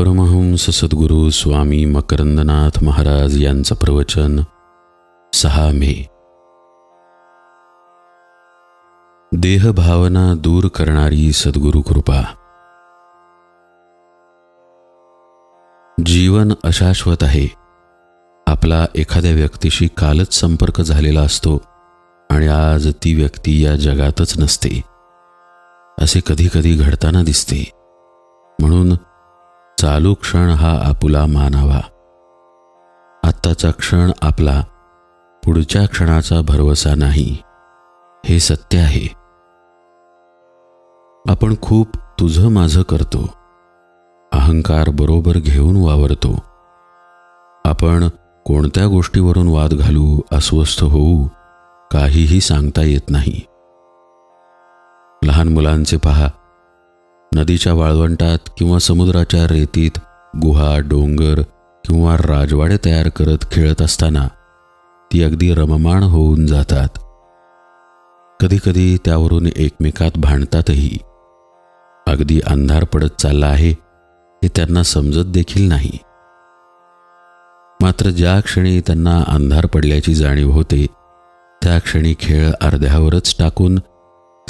परमहंस सद्गुरू स्वामी मकरंदनाथ महाराज यांचं प्रवचन सहा मे. देहभावना दूर करणारी सद्गुरू कृपा. जीवन अशाश्वत आहे. आपला एखाद्या व्यक्तीशी कालच संपर्क झालेला असतो आणि आज ती व्यक्ती या जगातच नसते. असे कधी कधी घडताना दिसते. म्हणून चालू क्षण हा आपुला मानावा. आत्ताचा क्षण आपला पुढच्या क्षणाचा भरवसा नाही. हे सत्य आहे. आपण खूप तुझं माझं करतो. अहंकार बरोबर घेऊन वावरतो. आपण कोणत्या गोष्टीवरून वाद घालू अस्वस्थ होऊ काहीही सांगता येत नाही. लहान मुलांचे पहा नदीच्या वाळवंटात किंवा समुद्राच्या रेतीत गुहा डोंगर किंवा राजवाडे तयार करत खेळत असताना ती अगदी रममाण होऊन जातात. कधीकधी त्यावरून एकमेकात भांडतातही. अगदी अंधार पडत चालला आहे हे त्यांना समजत देखील नाही. मात्र ज्या क्षणी त्यांना अंधार पडल्याची जाणीव होते त्या क्षणी खेळ अर्ध्यावरच टाकून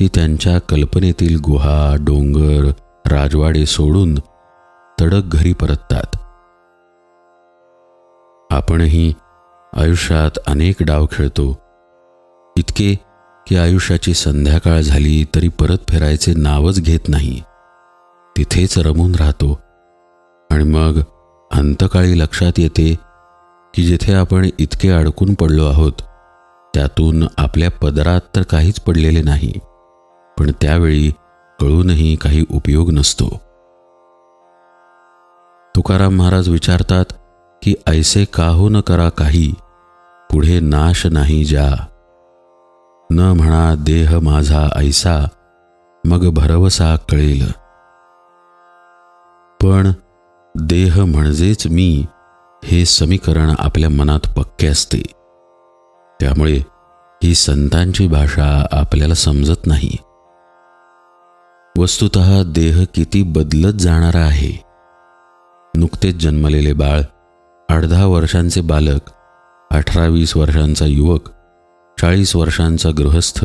ती त्यांच्या कल्पनेतील गुहा डोंगर राजवाडे सोडून तडक घरी परततात. आपणही आयुष्यात अनेक डाव खेळतो. इतके की आयुष्याची संध्याकाळ झाली तरी परत फिरायचे नावच घेत नाही. तिथेच रमून राहतो. आणि मग अंतकाळी लक्षात येते की जिथे आपण इतके अडकून पडलो आहोत त्यातून आपल्या पदरात तर काहीच पडलेले नाही. पण त्यावेळी कळूनही काही उपयोग नसतो. तुकाराम महाराज विचारतात की ऐसे काहो न करा काही? पुढे नाश नाही जा न म्हणा देह माझा ऐसा मग भरवसा कळेल. पण देह म्हणजेच मी हे समीकरण आपल्या मनात पक्के असते. त्यामुळे ही संतांची भाषा आपल्याला समजत नाही. वस्तुत देह किती बदलत जाणारा आहे. नुकतेच जन्मलेले बाळ अर्धा वर्षांचे बालक अठरा वीस वर्षांचा युवक चाळीस वर्षांचा गृहस्थ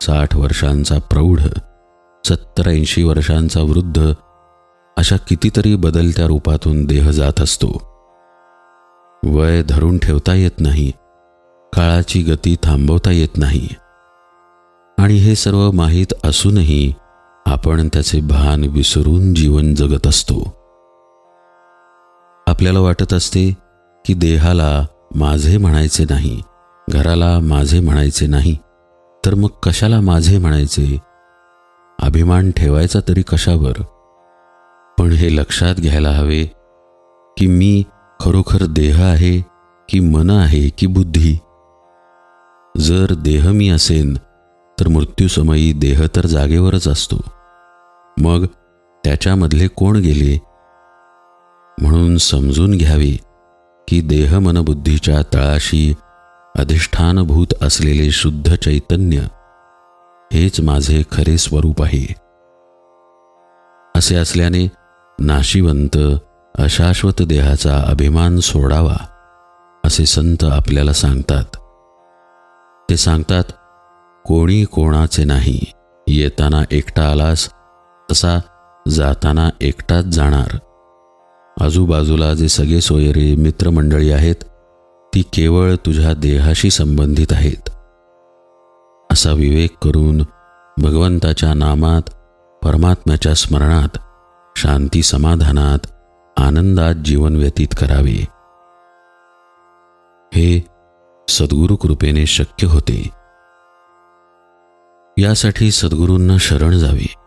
साठ वर्षांचा प्रौढ सत्तर ऐंशी वर्षांचा वृद्ध अशा कितीतरी बदलत्या रूपातून देह जात असतो. वय धरून ठेवता येत नाही काळाची गती थांबवता येत नाही. आणि हे सर्व माहीत असूनही आपण त्याचे भान विसरून जीवन जगत असतो. आपल्याला वाटत असते की देहाला माझे म्हणायचे नाही घराला माझे म्हणायचे नाही तर मग कशाला माझे म्हणायचे? अभिमान ठेवायचा तरी कशावर? पण हे लक्षात घ्यायला हवे की मी खरोखर देह आहे की मन आहे की बुद्धी? जर देह मी असेन तर मृत्यूसमयी देह तर जागेवरच असतो. मग त्याच्यामधले कोण गेले? म्हणून समजून घ्यावे की देह मनबुद्धीच्या तळाशी अधिष्ठानभूत असलेले शुद्ध चैतन्य हेच माझे खरे स्वरूप आहे. असे असल्याने नाशिवंत अशाश्वत देहाचा अभिमान सोडावा असे संत आपल्याला सांगतात. ते सांगतात कोणी कोणाचे नाही येताना एकटा आलास तसा जाताना एकटाच जाणार. आजूबाजूला जे सगळे सोयरे मित्रमंडळी आहेत ती केवळ तुझ्या देहाशी संबंधित आहेत. असा विवेक करून भगवंताच्या नामात परमात्म्याच्या स्मरणात शांती समाधानात आनंदात जीवन व्यतीत करावे. हे सद्गुरु कृपेने शक्य होते. यासाठी सद्गुरूंना शरण जावे.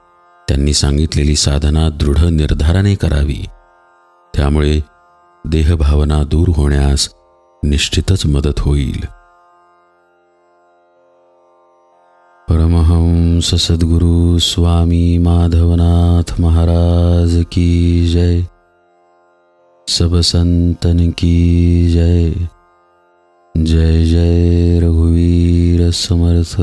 त्यांनी सांगितलेली साधना दृढ निर्धाराने करावी. त्यामुळे देहभावना दूर होण्यास निश्चितच मदत होईल. परमहंस सद्गुरु स्वामी माधवनाथ महाराज की जय. सब संतन की जय. जय जय रघुवीर समर्थ.